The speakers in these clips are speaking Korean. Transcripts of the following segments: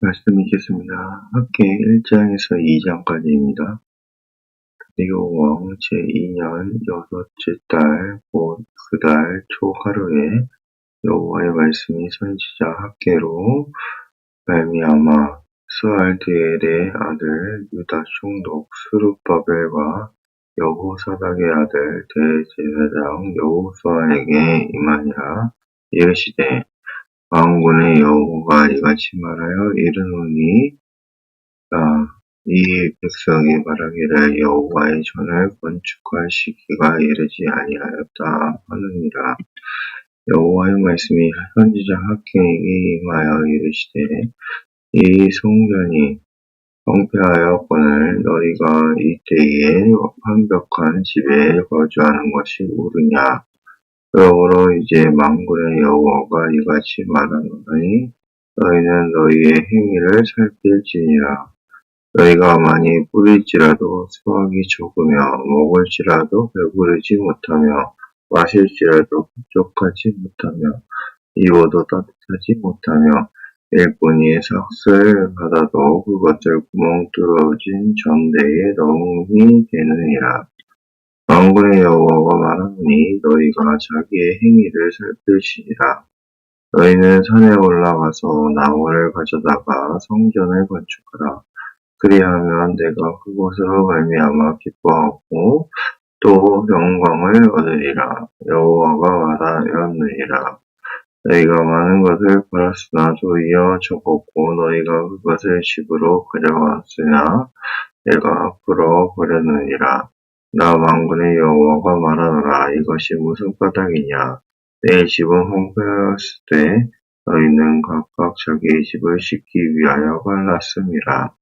말씀 읽겠습니다. 학계 1장에서 2장까지입니다. 다리오 왕 제2년 여섯째 달 곧 그 달 초하루에 여호와의 말씀이 선지자 학계로 말미암아 스알디엘의 아들 유다 총독 스룹바벨과 여호사닥의 아들 대제사장 여호수아에게 임하니라 이르시되 왕군의 여호와가 이같이 말하여 이르노니 아, 이 백성이 말하기를 여호와의 전을 건축할 시기가 이르지 아니하였다 하느니라. 여호와의 말씀이 선지자 학계에게 임하여 이르시되 이 성전이 황폐하였거늘 너희가 이때에 완벽한 집에 거주하는 것이 옳으냐 그러므로 이제 만군의 여호와가 이같이 말하노니 너희는 너희의 행위를 살필지니라. 너희가 많이 뿌릴지라도 수확이 적으며 먹을지라도 배부르지 못하며 마실지라도 부족하지 못하며 입어도 따뜻하지 못하며 일꾼이 삭슬 받아도 그것을 구멍 뚫어진 전대에 넣음이 되느니라. 왕군의 여호와가 말하노니 너희가 자기의 행위를 살필시니라. 너희는 산에 올라가서 나무를 가져다가 성전을 건축하라. 그리하면 내가 그곳으로 말미암아 기뻐하고 또 영광을 얻으리라. 여호와가 말하였느니라. 너희가 많은 것을 팔았으나 도리어 적었고 너희가 그것을 집으로 가져왔으나 내가 앞으로 버렸느니라. 나 만군의 여호와가 말하노라. 이것이 무슨 까닭이냐? 내 집은 황폐하였을 때 너희는 각각 자기의 집을 씻기 위하여 갈랐음이라.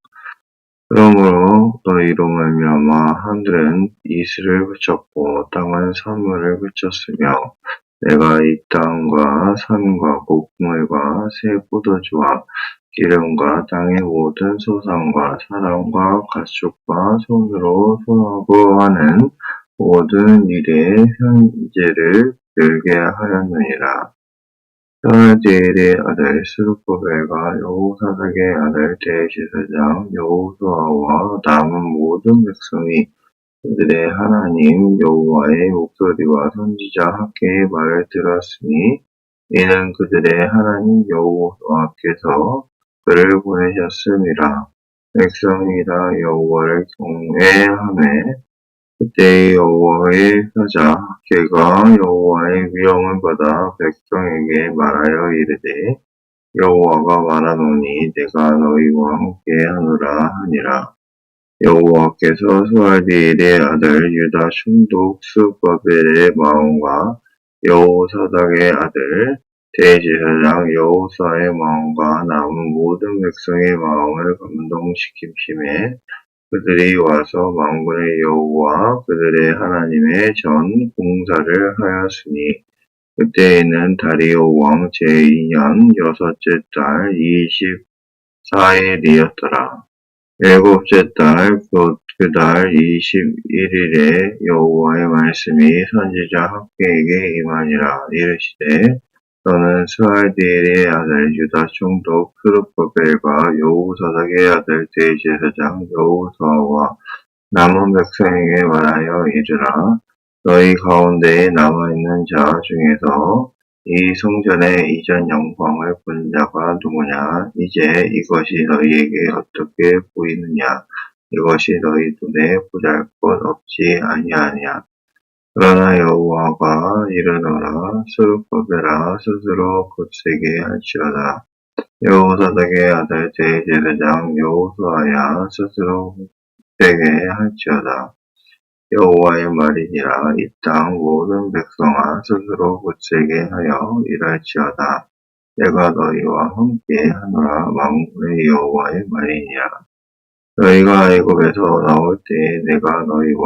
그러므로 너희로 말미암아 하늘은 이슬을 그쳤고 땅은 사물을 그쳤으며 내가 이 땅과 산과 곡물과 새 포도주와 기름과 땅의 모든 소상과 사람과 가축과 손으로 손하고 하는 모든 일에 현재를 별게 하였느니라. 스알디엘의 아들 스루퍼벨과 여호사닥의 아들 대제사장 여호수아와 남은 모든 백성이 그들의 하나님 여호와의 목소리와 선지자 학계의 말을 들었으니 이는 그들의 하나님 여호와께서 그를 보내셨음이라. 백성이 다 여호와를 경외하매 그때 여호와의 사자 걔가 여호와의 위엄을 받아 백성에게 말하여 이르되 여호와가 말하노니 내가 너희와 함께 하노라 하니라. 여호와께서 스알디엘의 아들 유다 충독 스바벨의 마음과 여호사닥의 아들 대제사장 여호사의 마음과 남은 모든 백성의 마음을 감동시키심에 그들이 와서 만군의 여호와 그들의 하나님의 전 공사를 하였으니 그때에는 다리오 왕 제2년 여섯째 달 24일이었더라. 일곱째 달, 곧 그달 21일에 여호와의 말씀이 선지자 학계에게 임하니라 이르시되 너는 스알디엘의 아들 유다 총독 스룹바벨과 여호사닥의 아들 대제사장 여호수아와 남은 백성에게 말하여 이르라. 너희 가운데에 남아있는 자 중에서 이 성전의 이전 영광을 본 자가 누구냐? 이제 이것이 너희에게 어떻게 보이느냐? 이것이 너희 눈에 보잘 것 없지 아니하냐 그러나 여호와가 이르노라. 스룹바벨아 스스로 굳세게 할지어다. 여호사닥의 아들 대제사장 여호수아야 스스로 굳세게 할지어다. 여호와의 말이니라. 이 땅 모든 백성아 스스로 굳세게 하여 일할지어다. 내가 너희와 함께 하노라. 만군의 여호와의 말이니라. 너희가 애굽에서 나올 때에 내가 너희와